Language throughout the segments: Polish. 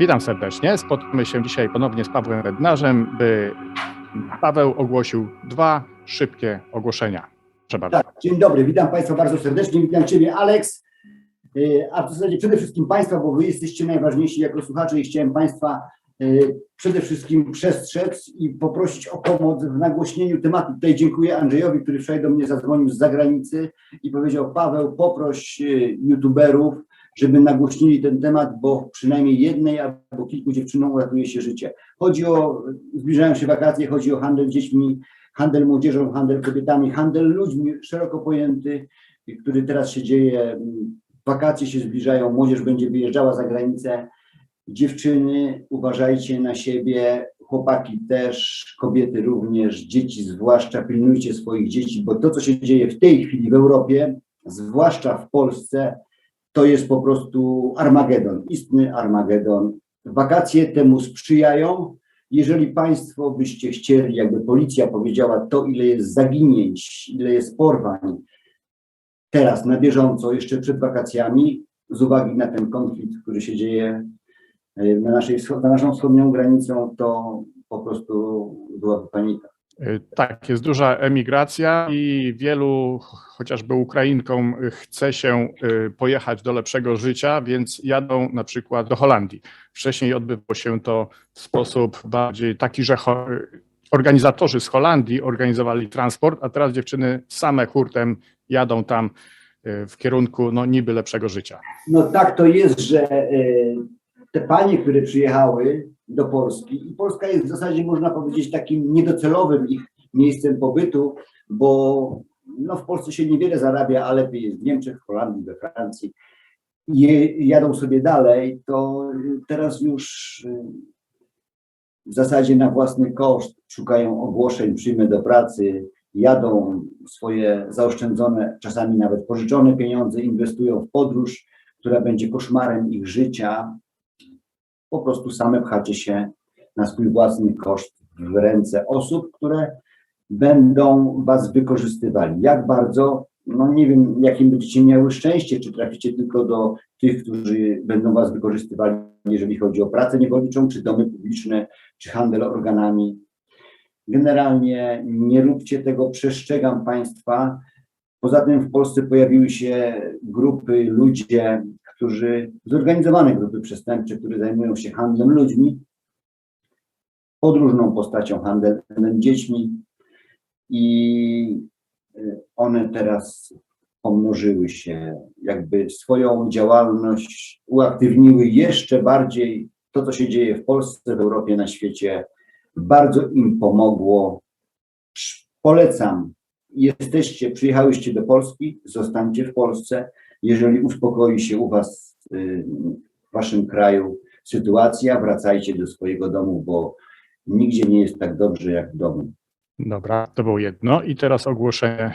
Witam serdecznie. Spotkamy się dzisiaj ponownie z Pawłem Bednarzem, by Paweł ogłosił dwa szybkie ogłoszenia. Bardzo. Tak, dzień dobry, witam Państwa bardzo serdecznie, witam Ciebie Aleks, Yy, a w zasadzie przede wszystkim Państwa, bo Wy jesteście najważniejsi jako słuchacze i chciałem Państwa yy, przede wszystkim przestrzec i poprosić o pomoc w nagłośnieniu tematu. Tutaj dziękuję Andrzejowi, który wczoraj do mnie zadzwonił z zagranicy i powiedział Paweł, poproś yy, youtuberów, żeby nagłośnili ten temat, bo przynajmniej jednej albo kilku dziewczynom uratuje się życie. Chodzi o, zbliżają się wakacje, chodzi o handel dziećmi, handel młodzieżą, handel kobietami, handel ludźmi szeroko pojęty, który teraz się dzieje. Wakacje się zbliżają, młodzież będzie wyjeżdżała za granicę. Dziewczyny, uważajcie na siebie, chłopaki też, kobiety również, dzieci zwłaszcza, pilnujcie swoich dzieci, bo to, co się dzieje w tej chwili w Europie, zwłaszcza w Polsce, to jest po prostu Armagedon, istny Armagedon. Wakacje temu sprzyjają, jeżeli Państwo byście chcieli, jakby policja powiedziała to, ile jest zaginięć, ile jest porwań, teraz na bieżąco, jeszcze przed wakacjami, z uwagi na ten konflikt, który się dzieje e, na, naszej, na naszą wschodnią granicą, to po prostu byłaby panika. Y, Tak, jest duża emigracja i wielu, chociażby Ukrainkom, chce się y, pojechać do lepszego życia, więc jadą na przykład do Holandii. Wcześniej odbywało się to w sposób bardziej taki, że organizatorzy z Holandii organizowali transport, a teraz dziewczyny same hurtem jadą tam y, w kierunku no, niby lepszego życia. No tak to jest, że te panie, które przyjechały do Polski i Polska jest w zasadzie, można powiedzieć, takim niedocelowym ich miejscem pobytu, bo no, w Polsce się niewiele zarabia, a lepiej jest w Niemczech, w Holandii, we Francji. I jadą sobie dalej, to teraz już e, w zasadzie na własny koszt szukają ogłoszeń, przyjmy do pracy, jadą swoje zaoszczędzone, czasami nawet pożyczone pieniądze, inwestują w podróż, która będzie koszmarem ich życia. Po prostu same pchacie się na swój własny koszt w ręce osób, które będą was wykorzystywali. Jak bardzo? No nie wiem, jakim będziecie miały szczęście, czy traficie tylko do tych, którzy będą was wykorzystywali, jeżeli chodzi o pracę niewolniczą, czy domy publiczne, czy handel organami. Generalnie nie róbcie tego, przestrzegam Państwa. Poza tym w Polsce pojawiły się grupy, ludzie, którzy, zorganizowane grupy przestępcze, które zajmują się handlem ludźmi, podróżną postacią handlem dziećmi i y, one teraz pomnożyły się, jakby swoją działalność uaktywniły jeszcze bardziej. To, co się dzieje w Polsce, w Europie, na świecie, bardzo im pomogło. Polecam, jesteście, przyjechałyście do Polski, zostańcie w Polsce. Jeżeli uspokoi się u Was y, w Waszym kraju sytuacja, wracajcie do swojego domu, bo nigdzie nie jest tak dobrze jak w domu. Dobra, to było jedno. I teraz ogłoszenie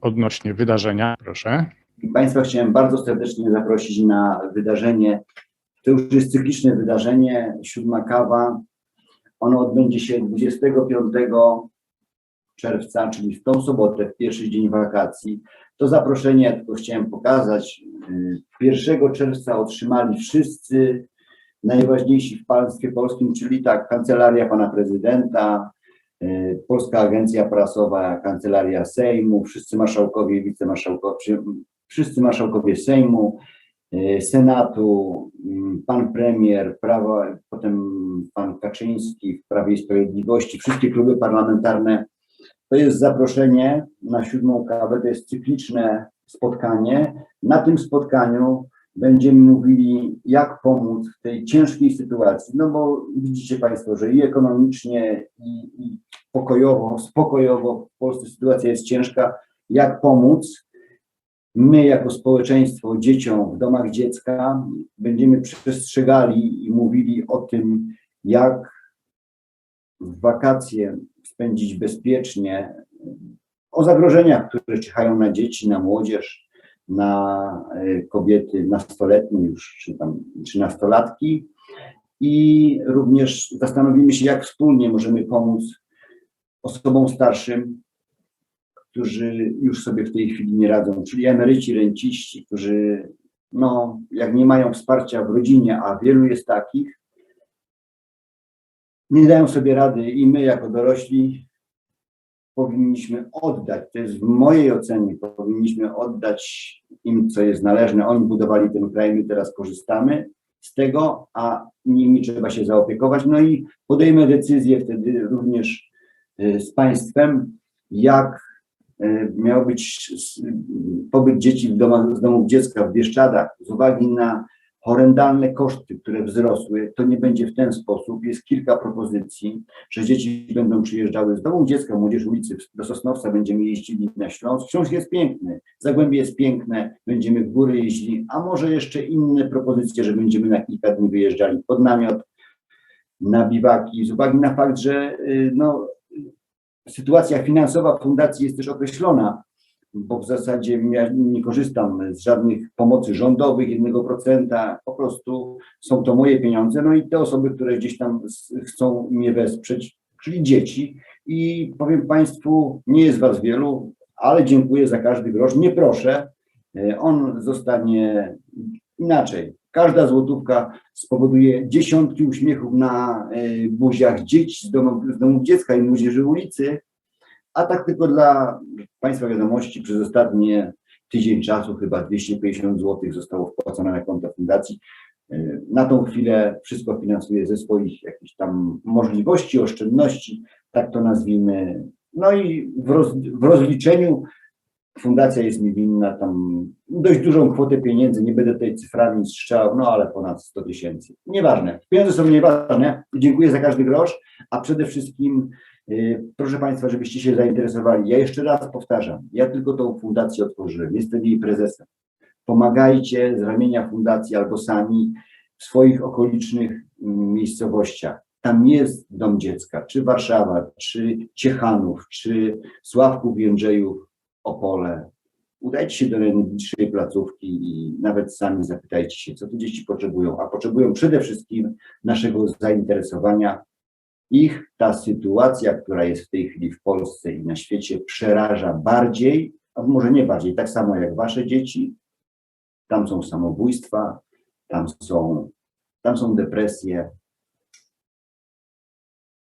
odnośnie wydarzenia, proszę. I Państwa chciałem bardzo serdecznie zaprosić na wydarzenie. To już jest cykliczne wydarzenie, siódma kawa. Ono odbędzie się 25 czerwca, czyli w tą sobotę, w pierwszy dzień wakacji. To zaproszenie, tylko chciałem pokazać, y, 1 czerwca otrzymali wszyscy najważniejsi w państwie polskim, czyli tak, Kancelaria Pana Prezydenta, y, Polska Agencja Prasowa, Kancelaria Sejmu, wszyscy marszałkowie wicemarszałkowie, wszyscy marszałkowie Sejmu, y, Senatu, y, pan premier, prawa, potem pan Kaczyński w Prawie i Sprawiedliwości, wszystkie kluby parlamentarne. To jest zaproszenie na siódmą kawę, to jest cykliczne spotkanie. Na tym spotkaniu będziemy mówili, jak pomóc w tej ciężkiej sytuacji, no bo widzicie Państwo, że i ekonomicznie, i, i pokojowo, spokojowo w Polsce sytuacja jest ciężka, jak pomóc. My jako społeczeństwo dzieciom w domach dziecka będziemy przestrzegali i mówili o tym, jak w wakacje spędzić bezpiecznie, o zagrożeniach, które czyhają na dzieci, na młodzież, na e, kobiety nastoletnie już, czy tam, czy nastolatki. I również zastanowimy się, jak wspólnie możemy pomóc osobom starszym, którzy już sobie w tej chwili nie radzą, czyli emeryci, renciści, którzy no, jak nie mają wsparcia w rodzinie, a wielu jest takich, nie dają sobie rady i my jako dorośli powinniśmy oddać, to jest w mojej ocenie, powinniśmy oddać im, co jest należne. Oni budowali ten kraj, my teraz korzystamy z tego, a nimi trzeba się zaopiekować. No i podejmę decyzję wtedy również y, z państwem, jak y, miał być s- pobyt dzieci w domach, z domów dziecka w Bieszczadach z uwagi na horrendalne koszty, które wzrosły, to nie będzie w ten sposób. Jest kilka propozycji, że dzieci będą przyjeżdżały z domu dziecka, młodzież ulicy do Sosnowca, będziemy jeździli na Śląsk. Śląsk jest piękny, Zagłębie jest piękne, będziemy w góry jeździli, a może jeszcze inne propozycje, że będziemy na kilka dni wyjeżdżali pod namiot, na biwaki, z uwagi na fakt, że y, no, sytuacja finansowa fundacji jest też określona, bo w zasadzie ja nie korzystam z żadnych pomocy rządowych, 1%, po prostu są to moje pieniądze, no i te osoby, które gdzieś tam chcą mnie wesprzeć, czyli dzieci. I powiem Państwu, nie jest Was wielu, ale dziękuję za każdy grosz, nie proszę, E, on zostanie inaczej. Każda złotówka spowoduje dziesiątki uśmiechów na e, buziach dzieci z domów, z domów dziecka i młodzieży ulicy, a tak tylko dla Państwa wiadomości, przez ostatnie tydzień czasu chyba 250 zł zostało wpłacone na konto fundacji. E, Na tą chwilę wszystko finansuje ze swoich jakichś tam możliwości, oszczędności, tak to nazwijmy. No i w, roz, w rozliczeniu fundacja jest mi winna tam dość dużą kwotę pieniędzy, nie będę tutaj cyframi strzelał, no ale ponad 100 tysięcy. Nieważne, pieniądze są nieważne, dziękuję za każdy grosz, a przede wszystkim proszę Państwa, żebyście się zainteresowali. Ja jeszcze raz powtarzam, ja tylko tą fundację otworzyłem, jestem jej prezesem. Pomagajcie z ramienia fundacji albo sami w swoich okolicznych mm, miejscowościach. Tam jest dom dziecka, czy Warszawa, czy Ciechanów, czy Sławków Jędrzejów, Opole. Udajcie się do najbliższej placówki i nawet sami zapytajcie się, co tu dzieci potrzebują, a potrzebują przede wszystkim naszego zainteresowania. Ich ta sytuacja, która jest w tej chwili w Polsce i na świecie, przeraża bardziej, a może nie bardziej, tak samo jak wasze dzieci. Tam są samobójstwa, tam są, tam są depresje.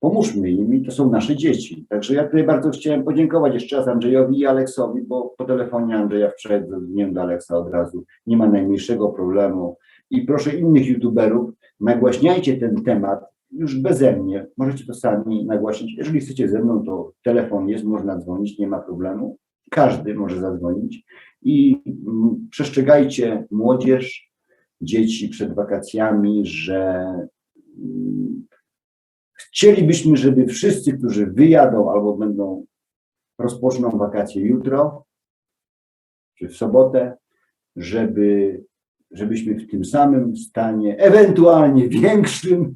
Pomóżmy im i to są nasze dzieci. Także ja tutaj bardzo chciałem podziękować jeszcze raz Andrzejowi i Aleksowi, bo po telefonie Andrzeja wczoraj dzwoniłem do Aleksa od razu. Nie ma najmniejszego problemu. I proszę innych youtuberów, nagłaśniajcie ten temat już beze mnie. Możecie to sami nagłaśnić. Jeżeli chcecie ze mną, to telefon jest, można dzwonić, nie ma problemu. Każdy może zadzwonić. I mm, przestrzegajcie młodzież, dzieci przed wakacjami, że mm, Chcielibyśmy, żeby wszyscy, którzy wyjadą albo będą, rozpoczną wakacje jutro, czy w sobotę, żeby, żebyśmy w tym samym stanie, ewentualnie większym,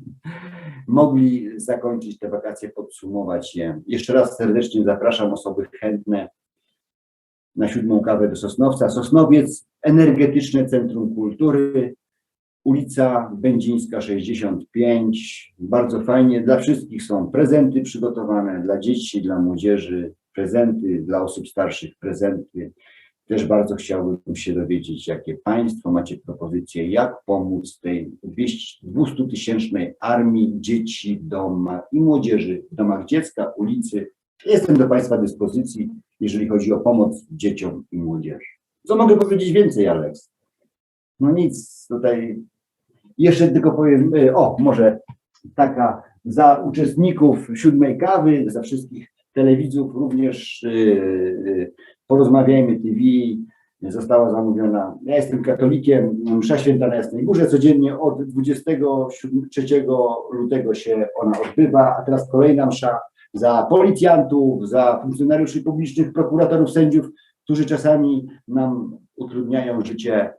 mogli zakończyć te wakacje, podsumować je. Jeszcze raz serdecznie zapraszam osoby chętne na siódmą kawę do Sosnowca. Sosnowiec, energetyczne centrum kultury, ulica Będzińska 65. Bardzo fajnie. Dla wszystkich są prezenty przygotowane, dla dzieci, dla młodzieży, prezenty, dla osób starszych prezenty. Też bardzo chciałbym się dowiedzieć, jakie Państwo macie propozycje, jak pomóc tej 200-tysięcznej armii dzieci w domach i młodzieży w domach dziecka, ulicy. Jestem do Państwa dyspozycji, jeżeli chodzi o pomoc dzieciom i młodzieży. Co mogę powiedzieć więcej, Aleks? No nic, tutaj jeszcze tylko powiem, y, o może taka za uczestników siódmej kawy, za wszystkich telewidzów również y, y, porozmawiajmy TV została zamówiona. Ja jestem katolikiem, msza święta na Jasnej Górze. Codziennie od 23 lutego się ona odbywa, a teraz kolejna msza za policjantów, za funkcjonariuszy publicznych, prokuratorów, sędziów, którzy czasami nam utrudniają życie.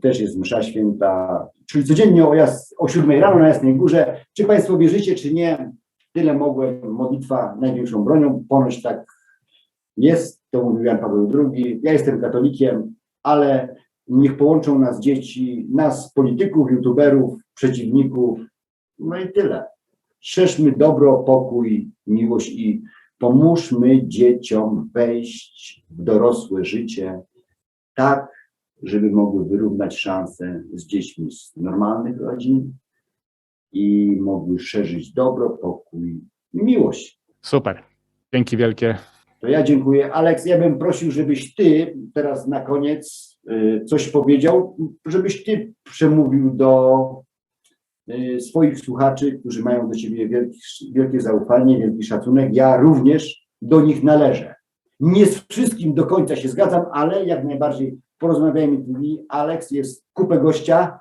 Też jest msza święta, czyli codziennie o, jas, o 7 rano na Jasnej Górze. Czy Państwo wierzycie, czy nie, tyle mogłem, modlitwa największą bronią, ponoć tak jest, to mówił Jan Paweł II. Ja jestem katolikiem, ale niech połączą nas dzieci, nas polityków, youtuberów, przeciwników, no i tyle. Szerzmy dobro, pokój, miłość i pomóżmy dzieciom wejść w dorosłe życie tak, żeby mogły wyrównać szanse z dziećmi z normalnych rodzin i mogły szerzyć dobro, pokój i miłość. Super. Dzięki wielkie. To ja dziękuję. Aleks, ja bym prosił, żebyś ty teraz na koniec y, coś powiedział, żebyś ty przemówił do y, swoich słuchaczy, którzy mają do ciebie wielki, wielkie zaufanie, wielki szacunek. Ja również do nich należę. Nie z wszystkim do końca się zgadzam, ale jak najbardziej porozmawiajmy TV. Aleks jest kupę gościa.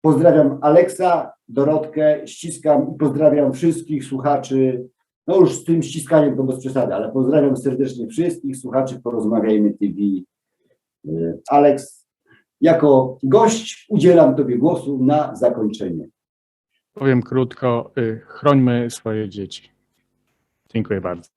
Pozdrawiam Aleksa, Dorotkę, ściskam i pozdrawiam wszystkich słuchaczy no już z tym ściskaniem to bez przesady, ale pozdrawiam serdecznie wszystkich słuchaczy Porozmawiajmy TV. Y, Aleks, jako gość udzielam Tobie głosu na zakończenie. Powiem krótko, y, chrońmy swoje dzieci. Dziękuję bardzo.